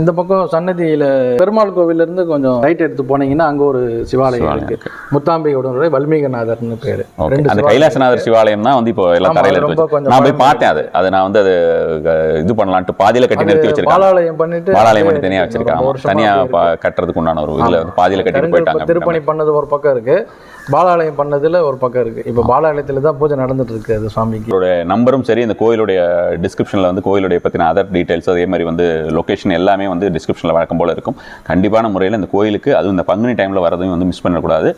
இந்த பக்கம் சன்னதியில பெருமாள் கோவில்ல இருந்து கொஞ்சம் ரைட் எடுத்து போனீங்கன்னா அங்க ஒரு சிவாலயம் இருக்கு. முத்தாம்பை உடனுரை வல்மீகநாதர்னு பேரு. அந்த கைலாசநாதர் சிவாலயம் தான் வந்து இப்போ எல்லாம் தரையில நான் போய் பார்த்தேன் அது. அதை நான் வந்து அது இது பண்ணலான்ட்டு பாதியில கட்டி நிறுத்தி வச்சிருக்காங்க. பாலாலயம் பண்ணிட்டு பாலாலயம் பண்ணி தனியா வச்சிருக்காங்க. தனியா கட்டுறதுக்கு உண்டான ஒரு இதுல பாதியில கட்டிட்டு போயிட்டாங்க திருப்பணி பண்ணது ஒரு பக்கம் இருக்கு. பாலாலயம் பண்ணதுல ஒரு பக்கம் இருக்கு. இப்போ பாலாலயத்தில் தான் பூஜை நடந்துட்டு இருக்கு அது சுவாமிக்கு. நம்பரும் சரி இந்த கோயிலுடைய டிஸ்கிரிப்ஷனில் வந்து கோயிலுடைய பற்றின அதர் டீடைல்ஸ் அதே மாதிரி வந்து லொகேஷன் எல்லாமே வந்து டிஸ்கிரிப்ஷனில் வழக்கம் போல இருக்கும். கண்டிப்பான முறையில் இந்த கோயிலுக்கு அதுவும் இந்த பங்குனி டைமில் வரதையும் வந்து மிஸ் பண்ணக்கூடாது.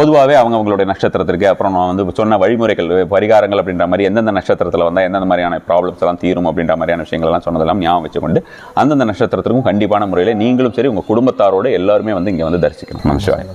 பொதுவாகவே அவங்க அவங்களுடைய நட்சத்திரத்திற்கு அப்புறம் நான் வந்து சொன்ன வழிமுறைகள் பரிகாரங்கள் அப்படின்ற மாதிரி எந்தெந்த நட்சத்திரத்தில் வந்தால் எந்தெந்த மாதிரியான ப்ராப்ளம்ஸ் எல்லாம் தீரும் அப்படின்ற மாதிரியான விஷயங்கள்லாம் சொன்னதெல்லாம் ஞாபகம் வச்சுக்கொண்டு அந்தந்த நட்சத்திரத்திற்கும் கண்டிப்பான முறையில் நீங்களும் சரி உங்கள் குடும்பத்தாரோடு எல்லாருமே வந்து இங்கே வந்து தரிசிக்கணும். நமசிவாய்